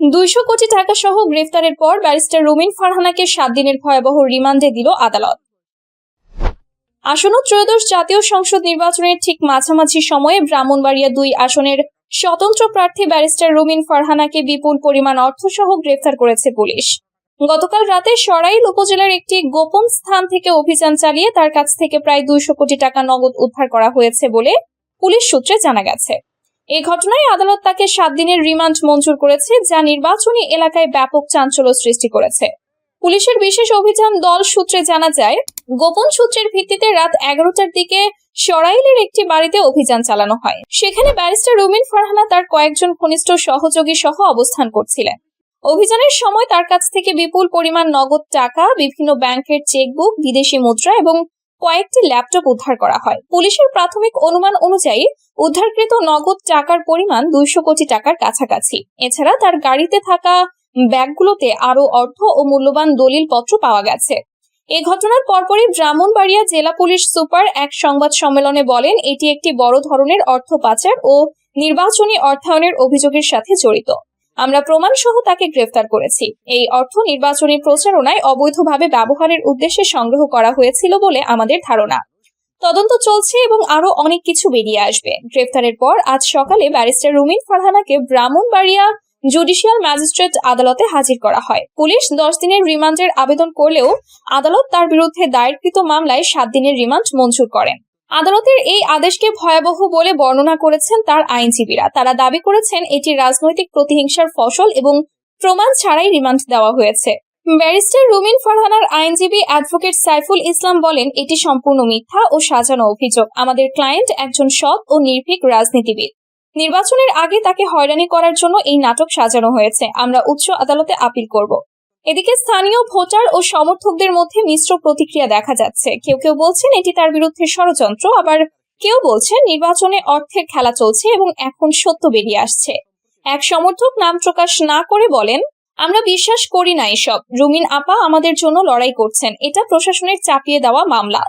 দুইশো কোটি টাকা সহ গ্রেফতারের পর ব্যারিস্টার রুমিন ফারহানাকে সাত দিনের ভয়াবহ রিমান্ডে দিল আদালত। আসন্ন ত্রয়োদশ জাতীয় সংসদ নির্বাচনের ঠিক মাঝামাঝি সময়ে ব্রাহ্মণবাড়িয়া দুই আসনের স্বতন্ত্র প্রার্থী ব্যারিস্টার রুমিন ফারহানাকে বিপুল পরিমাণ অর্থসহ গ্রেফতার করেছে পুলিশ। গতকাল রাতে সরাইল উপজেলার একটি গোপন স্থান থেকে অভিযান চালিয়ে তার কাছ থেকে প্রায় দুইশো কোটি টাকা নগদ উদ্ধার করা হয়েছে বলে পুলিশ সূত্রে জানা গেছে। এই ঘটনায় আদালত তাকে সাত দিনের রিমান্ড মঞ্জুর করেছে, যা নির্বাচনী এলাকায় ব্যাপক চাঞ্চল্য সৃষ্টি করেছে। পুলিশের বিশেষ অভিযান দল সূত্রে জানা যায়, গোপন সূত্রের ভিত্তিতে রাত এগারোটার দিকে সরাইলের একটি বাড়িতে অভিযান চালানো হয়। সেখানে ব্যারিস্টার রুমিন ফারহানা তার কয়েকজন ঘনিষ্ঠ সহযোগী সহ অবস্থান করছিলেন। অভিযানের সময় তার কাছ থেকে বিপুল পরিমাণ নগদ টাকা, বিভিন্ন ব্যাংকের চেকবুক, বিদেশি মুদ্রা এবং কয়েকটি ল্যাপটপ উদ্ধার করা হয়। পুলিশের প্রাথমিক অনুমান অনুযায়ী, উদ্ধারকৃত নগদ টাকার পরিমাণ দুইশো কোটি টাকার কাছাকাছি। এছাড়া তার গাড়িতে থাকা ব্যাগগুলোতে আরও অর্থ ও মূল্যবান দলিলপত্র পাওয়া গেছে। এ ঘটনার পরপরই ব্রাহ্মণবাড়িয়া জেলা পুলিশ সুপার এক সংবাদ সম্মেলনে বলেন, এটি একটি বড় ধরনের অর্থ পাচার ও নির্বাচনী অর্থায়নের অভিযোগের সাথে জড়িত। আমরা প্রমাণ সহ তাকে গ্রেফতার করেছি। এই অর্থ নির্বাচনী প্রচারণায় অবৈধভাবে ব্যবহারের উদ্দেশ্যে সংগ্রহ করা হয়েছিল বলে আমাদের ধারণা। তদন্ত চলছে এবং আরও অনেক কিছু বেরিয়ে আসবে। গ্রেফতারের পর আজ সকালে ব্যারিস্টার রুমিন ফারহানাকে ব্রাহ্মণবাড়িয়া জুডিশিয়াল ম্যাজিস্ট্রেট আদালতে হাজির করা হয়। পুলিশ দশ দিনের রিমান্ডের আবেদন করলেও আদালত তার বিরুদ্ধে দায়েরকৃত মামলায় সাত দিনের রিমান্ড মঞ্জুর করেন। আদালতের এই আদেশকে ভয়াবহ বলে বর্ণনা করেছেন তার আইনজীবীরা। তারা দাবি করেছেন এটি রাজনৈতিক প্রতিহিংসার ফসল এবং প্রমাণ ছাড়াই রিমান্ড দেওয়া হয়েছে। ব্যারিস্টার রুমিন ফারহানার আইনজীবী অ্যাডভোকেট সাইফুল ইসলাম বলেন, এটি সম্পূর্ণ মিথ্যা ও সাজানো অভিযোগ। আমাদের ক্লায়েন্ট একজন সৎ ও নির্ভীক রাজনীতিবিদ। নির্বাচনের আগে তাকে হয়রানি করার জন্য এই নাটক সাজানো হয়েছে। আমরা উচ্চ আদালতে আপিল করব। এদিকে স্থানীয় ভোটার ও সমর্থকদের মধ্যে মিশ্র প্রতিক্রিয়া দেখা যাচ্ছে। কেউ কেউ বলছেন এটি তার বিরুদ্ধে ষড়যন্ত্র, আবার কেউ বলছেন নির্বাচনে অর্থের খেলা চলছে এবং এখন সত্য বেরিয়ে আসছে। এক সমর্থক নাম প্রকাশ না করে বলেন, আমরা বিশ্বাস করি না এসব। রুমিন আপা আমাদের জন্য লড়াই করছেন। এটা প্রশাসনের চাপিয়ে দেওয়া মামলা।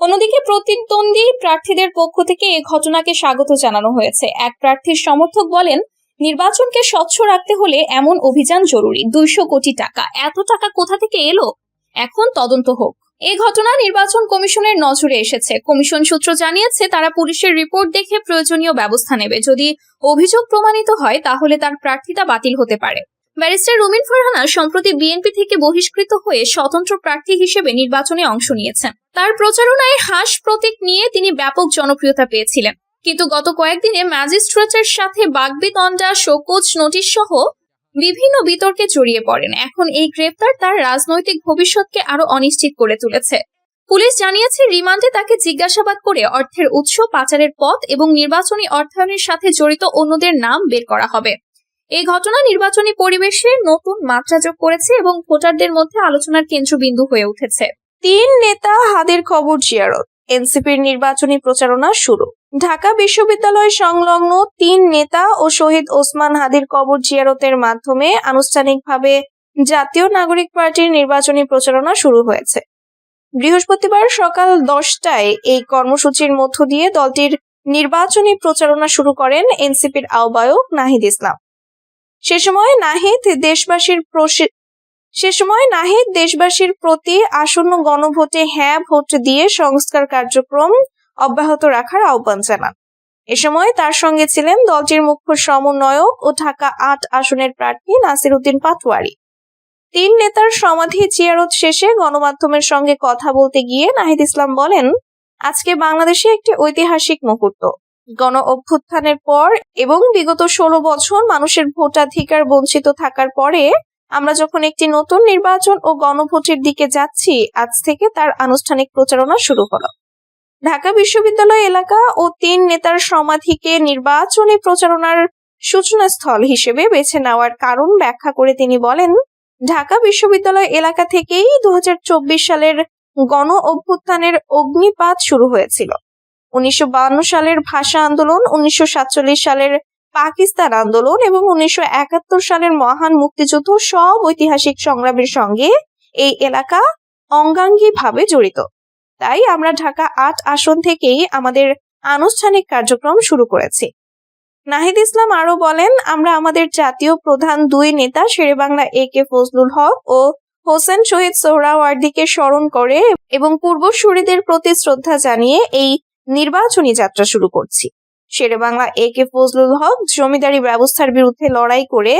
অন্যদিকে প্রতিদ্বন্দ্বী প্রার্থীদের পক্ষ থেকে এ ঘটনাকে স্বাগত জানানো হয়েছে। এক প্রার্থীর সমর্থক বলেন নির্বাচনকে স্বচ্ছ রাখতে হলে এমন অভিযান জরুরি। দুইশো কোটি টাকা। এত টাকা কোথা থেকে এলো? এখন তদন্ত হোক। এ ঘটনা নির্বাচন কমিশনের নজরে এসেছে। কমিশন সূত্র জানিয়েছে, তারা পুলিশের রিপোর্ট দেখে প্রয়োজনীয় ব্যবস্থা নেবে। যদি অভিযোগ প্রমাণিত হয়, তাহলে তার প্রার্থিতা বাতিল হতে পারে। ব্যারিস্টার রুমিন ফারহানা সম্প্রতি বিএনপি থেকে বহিষ্কৃত হয়ে স্বতন্ত্র প্রার্থী হিসেবে নির্বাচনে অংশ নিয়েছেন। তার প্রচারণায় হাঁস প্রতীক নিয়ে তিনি ব্যাপক জনপ্রিয়তা পেয়েছিলেন। কিন্তু গত কয়েকদিনে ম্যাজিস্ট্রেটের সাথে বাগবিতণ্ডা, শোকজ নোটিশ সহ বিভিন্ন বিতর্কে জড়িয়ে পড়েন। এখন এই গ্রেপ্তার তার রাজনৈতিক ভবিষ্যৎকে আরও অনিশ্চিত করে তুলেছে। পুলিশ জানিয়েছে, রিমান্ডে তাকে জিজ্ঞাসাবাদ করে অর্থের উৎস, পাচারের পথ এবং নির্বাচনী অর্থায়নের সাথে জড়িত অন্যদের নাম বের করা হবে। এই ঘটনা নির্বাচনী পরিবেশে নতুন মাত্রা যোগ করেছে এবং ভোটারদের মধ্যে আলোচনার কেন্দ্রবিন্দু হয়ে উঠেছে। তিন নেতা, হাদের খবর জিয়ারত। এনসিপির নির্বাচনী প্রচারণা শুরু। ঢাকা বিশ্ববিদ্যালয় সংলগ্ন তিন নেতা ও শহীদ ওসমান হাদির কবর জিয়ারতের মাধ্যমে আনুষ্ঠানিকভাবে জাতীয় নাগরিক পার্টির নির্বাচনী প্রচারণা শুরু হয়েছে। বৃহস্পতিবার সকাল দশটায় এই কর্মসূচির মধ্য দিয়ে দলটির নির্বাচনী প্রচারণা শুরু করেন এনসিপির আহ্বায়ক নাহিদ ইসলাম। সে সময় নাহিদ দেশবাসীর সে সময় নাহিদ দেশবাসীর প্রতি আসন্ন গণভোটে হ্যাঁ ভোট দিয়ে সংস্কার কার্যক্রম অব্যাহত রাখার আহ্বান জানান। এ সময় তার সঙ্গে ছিলেন দলটির মুখ্য সমন্বয়ক ও ঢাকা আট আসনের প্রার্থী নাসির উদ্দিন পাটোয়ারি। তিন নেতার সমাধি জিয়ারত শেষে গণমাধ্যমের সঙ্গে কথা বলতে গিয়ে নাহিদ ইসলাম বলেন, আজকে বাংলাদেশে একটি ঐতিহাসিক মুহূর্ত। গণ অভ্যুত্থানের পর এবং বিগত ষোলো বছর মানুষের ভোটাধিকার বঞ্চিত থাকার পরে আমরা যখন একটি নতুন নির্বাচন ও গণভোটের দিকে যাচ্ছি, আজ থেকে তার আনুষ্ঠানিক প্রচারণা শুরু হলো। ঢাকা বিশ্ববিদ্যালয় এলাকা ও তিন নেতার সমাধিকে নির্বাচনী প্রচারণার সূচনাস্থল হিসেবে বেছে নেওয়ার কারণ ব্যাখ্যা করে তিনি বলেন, ঢাকা বিশ্ববিদ্যালয় এলাকা থেকেই দু হাজার চব্বিশ সালের গণ অভ্যুত্থানের অগ্নিপাত শুরু হয়েছিল। উনিশশো সালের ভাষা আন্দোলন, উনিশশো সাতচল্লিশ সালের পাকিস্তান আন্দোলন এবং উনিশশো একাত্তর সালের মহান মুক্তিযুদ্ধ সব ঐতিহাসিক সংগ্রামের সঙ্গে এই এলাকা অঙ্গাঙ্গিভাবে জড়িত। তাই আমরা ঢাকা আট আসন থেকেই আমাদের আনুষ্ঠানিক কার্যক্রম শুরু করেছি। নাহিদ ইসলাম আরও বলেন, আমরা আমাদের জাতীয় প্রধান দুই নেতা শেরেবাংলা এ কে ফজলুল হক ও হোসেন শহীদ সোহরাওয়ার্দীকে স্মরণ করে এবং পূর্বসূরীদের প্রতি শ্রদ্ধা জানিয়ে এই নির্বাচনী যাত্রা শুরু করছি। শেরেবাংলা এ কে ফজলুল হক জমিদারি ব্যবস্থার বিরুদ্ধে লড়াই করে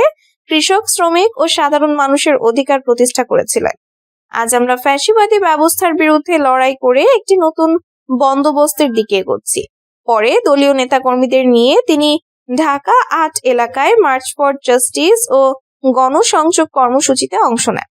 কৃষক, শ্রমিক ও সাধারণ মানুষের অধিকার প্রতিষ্ঠা করেছিলেন। আজ আমরা ফ্যাসিবাদী ব্যবস্থার বিরুদ্ধে লড়াই করে একটি নতুন বন্দোবস্তের দিকে এগোচ্ছি। পরে দলীয় নেতাকর্মীদের নিয়ে তিনি ঢাকা আট এলাকায় মার্চ ফর জাস্টিস ও গণসংযোগ কর্মসূচিতে অংশ নেন।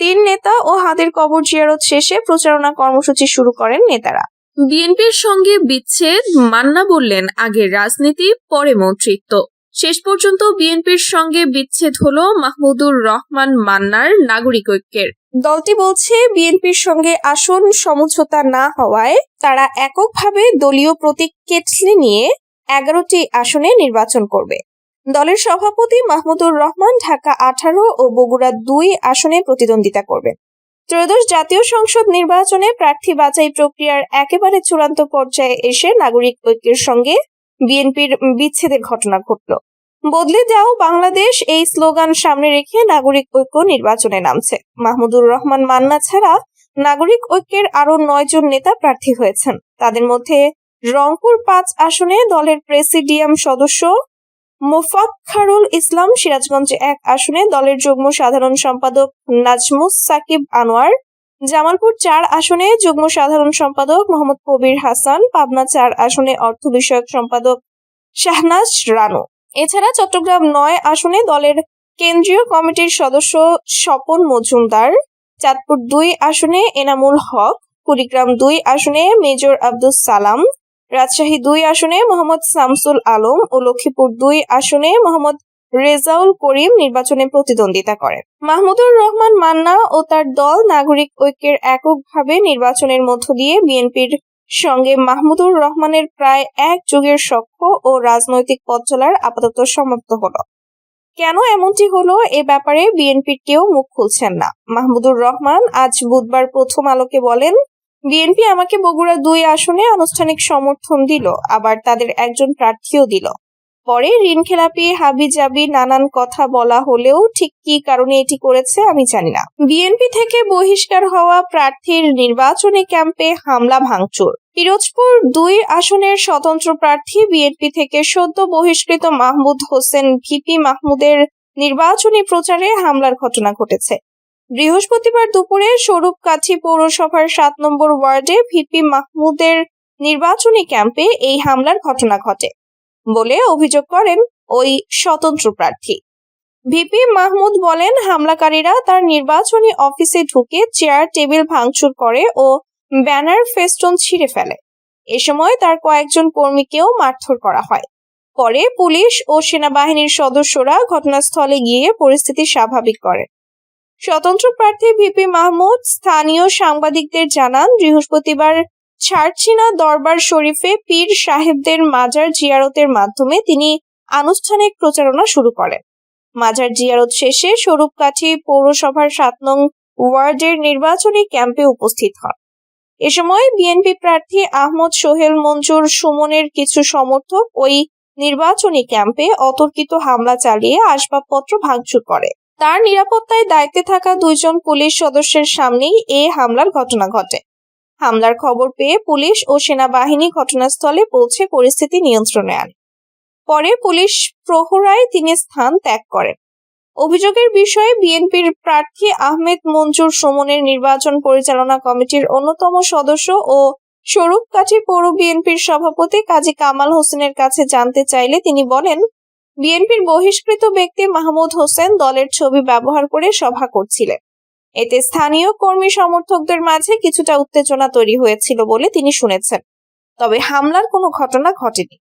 তিন নেতা ও হাতের কবর জিয়ারত শেষে প্রচারণা কর্মসূচি শুরু করেন নেতারা। বিএনপির সঙ্গে বিচ্ছেদ মান্না বললেন আগে রাজনীতি, পরে মন্ত্রিত্ব শেষ পর্যন্ত বিএনপির সঙ্গে বিচ্ছেদ হলো মাহমুদুর রহমান মান্নার নাগরিক ঐক্যের। দলটি বলছে, বিএনপির সঙ্গে আসন সমঝোতা না হওয়ায় তারা এককভাবে দলীয় প্রতীক কেটলি নিয়ে এগারোটি আসনে নির্বাচন করবে। দলের সভাপতি মাহমুদুর রহমান ঢাকা আঠারো ও বগুড়া দুই আসনে প্রতিদ্বন্দ্বিতা করবেন। ত্রয়োদশ জাতীয় সংসদ নির্বাচনে প্রার্থী বাছাই প্রক্রিয়ার একেবারে চূড়ান্ত পর্যায়ে এসে নাগরিক ঐক্যের সঙ্গে বিএনপির বিচ্ছেদের ঘটনা ঘটল। বদলে যাও বাংলাদেশ এই স্লোগান সামনে রেখে নাগরিক ঐক্য নির্বাচনে নামছে। মাহমুদুর রহমান মান্না ছাড়া নাগরিক ঐক্যের আরও নয় জন নেতা প্রার্থী হয়েছেন। তাদের মধ্যে রংপুর পাঁচ আসনে দলের প্রেসিডিয়াম সদস্য মোফাক্খারুল ইসলাম সিরাজগঞ্জে এক আসনে দলের যুগ্ম সাধারণ সম্পাদক নাজমুস সাকিব আনোয়ার, জামালপুর চার আসনে যুগ্ম সাধারণ সম্পাদক মোহাম্মদ কবির হাসান, পাবনা চার আসনে অর্থ বিষয়ক সম্পাদক শাহনাজ রানু। এছাড়া চট্টগ্রাম নয় আসনে দলের কেন্দ্রীয় কমিটির সদস্য স্বপন মজুমদার, চাঁদপুর দুই আসনে এনামুল হক, কুড়িগ্রাম দুই আসনে মেজর আব্দুস সালাম রাজশাহী দুই আসনে মোহাম্মদ শামসুল আলম ও লক্ষ্মীপুর দুই আসনে মোহাম্মদ রেজাউল করিম নির্বাচনে প্রতিদ্বন্দ্বিতা করেন। মাহমুদুর রহমান মান্না ও তার দল নাগরিক ঐক্যের এককভাবে নির্বাচনের মধ্য দিয়ে বিএনপির সঙ্গে মাহমুদুর রহমানের প্রায় এক যুগের সখ্য ও রাজনৈতিক পথ চলার আপাতত সমাপ্ত হলো। কেন এমনটি হলো এ ব্যাপারে বিএনপির কেউ মুখ খুলছেন না। মাহমুদুর রহমান আজ বুধবার প্রথম আলোকে বলেন বিএনপি আমাকে বগুড়া দুই আসনে আনুষ্ঠানিক সমর্থন দিল, আবার তাদের একজন প্রার্থীও দিল। পরে ঋণ খেলাপি, হাবি জাবি, নানান কথা বলা হলেও ঠিক কি কারণে এটি করেছে আমি জানি না। বিএনপি থেকে বহিষ্কার হওয়া প্রার্থীর নির্বাচনী ক্যাম্পে হামলা ভাঙচুর। পিরোজপুর দুই আসনের স্বতন্ত্র প্রার্থী বিএনপি থেকে সদ্য বহিষ্কৃত মাহমুদ হোসেন ভিপি মাহমুদের নির্বাচনী প্রচারে হামলার ঘটনা ঘটেছে। বৃহস্পতিবার দুপুরে স্বরূপকাঠি পৌরসভার সাত নম্বর ওয়ার্ডে ভিপি মাহমুদের নির্বাচনী ক্যাম্পে এই হামলার ঘটনা ঘটে বলে অভিযোগ করেন ওই স্বতন্ত্র প্রার্থী। ভিপি মাহমুদ বলেন, হামলাকারীরা তার নির্বাচনী অফিসে ঢুকে চেয়ার, টেবিল ভাঙচুর করে ও ব্যানার ফেস্টুন ছিঁড়ে ফেলে। এ সময় তার কয়েকজন কর্মীকেও মারধর করা হয়। পরে পুলিশ ও সেনাবাহিনীর সদস্যরা ঘটনাস্থলে গিয়ে পরিস্থিতি স্বাভাবিক করেন। স্বতন্ত্র প্রার্থী ভিপি মাহমুদ, স্থানীয় সাংবাদিকদের জানান, বৃহস্পতিবার ছারছিনা দরবার শরীফে পীর সাহেবদের মাজার জিয়ারতের মাধ্যমে তিনি আনুষ্ঠানিক প্রচারণা শুরু করেন। মাজার জিয়ারত শেষে স্বরূপকাঠি পৌরসভার সাত নং ওয়ার্ডের নির্বাচনী ক্যাম্পে উপস্থিত হন। এ সময় বিএনপি প্রার্থী আহমদ সোহেল মঞ্জুর সুমনের কিছু সমর্থক ওই নির্বাচনী ক্যাম্পে অতর্কিত হামলা চালিয়ে আসবাবপত্র ভাঙচুর করে। তার নিরাপত্তায় দায়িত্বে থাকা দুইজন পুলিশ সদস্যের সামনেই এ হামলার ঘটনা ঘটে। হামলার খবর পেয়ে পুলিশ ও সেনাবাহিনী ঘটনাস্থলে পৌঁছে পরিস্থিতি নিয়ন্ত্রণে আনে। পরে পুলিশ প্রহরায় তিনি স্থান ত্যাগ করেন। অভিযোগের বিষয়ে বিএনপির প্রার্থী আহমেদ মঞ্জুর সুমনের নির্বাচন পরিচালনা কমিটির অন্যতম সদস্য ও স্বরূপকাঠি পৌর বিএনপির সভাপতি কাজী কামাল হোসেনের কাছে জানতে চাইলে তিনি বলেন বিএনপির বহিষ্কৃত ব্যক্তি মাহমুদ হোসেন দলের ছবি ব্যবহার করে সভা করছিলেন। এতে স্থানীয় কর্মী সমর্থকদের মাঝে কিছুটা উত্তেজনা তৈরি হয়েছিল বলে তিনি শুনেছেন। তবে হামলার কোনো ঘটনা ঘটেনি।